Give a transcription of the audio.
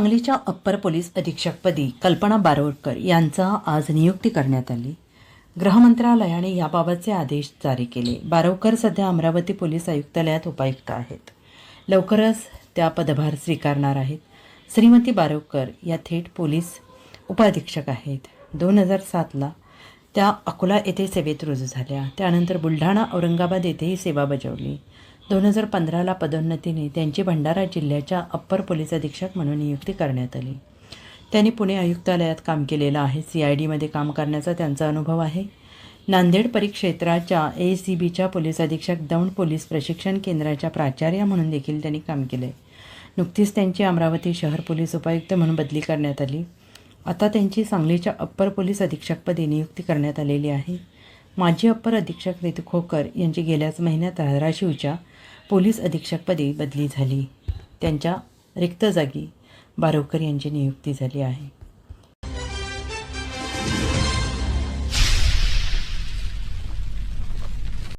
सांगलीच्या upper police अधीक्षकपदी कल्पना बारोडकर यांचा आज नियुक्ती करण्यात आली. गृहमंत्रालयाने याबाबतचे आदेश जारी केले. बारोडकर सध्या अमरावती पोलीस आयुक्तालयात उपायुक्त आहेत. लवकरच त्या पदभार स्वीकारणार आहेत. श्रीमती बारोडकर या थेट पोलीस उपाधीक्षक आहेत. दोन हजार सातला त्या अकोला येथे सेवेत रुजू झाल्या. त्यानंतर बुलढाणा औरंगाबाद येथेही सेवा बजावली. दोन हजार पंधराला पदोन्नतीने त्यांची भंडारा जिल्ह्याच्या अप्पर पोलीस अधीक्षक म्हणून नियुक्ती करण्यात आली. त्यांनी पुणे आयुक्तालयात काम केलेलं आहे. सी आय डीमध्ये काम करण्याचा त्यांचा अनुभव आहे. नांदेड परिक्षेत्राच्या ए सी बीच्या पोलीस अधीक्षक दौंड पोलीस प्रशिक्षण केंद्राच्या प्राचार्या म्हणून देखील त्यांनी काम केलं. आहे नुकतीच त्यांची अमरावती शहर पोलीस उपायुक्त म्हणून बदली करण्यात आली. आता त्यांची सांगलीच्या अप्पर पोलीस अधीक्षकपदी नियुक्ती करण्यात आलेली आहे. माजी अप्पर अधीक्षक रितू खोकर यांची गेल्याच महिन्यात धाराशिवच्या पोलीस अधीक्षकपदी बदली झाली. त्यांच्या रिक्त जागी बारोकर यांची नियुक्ती झाली आहे.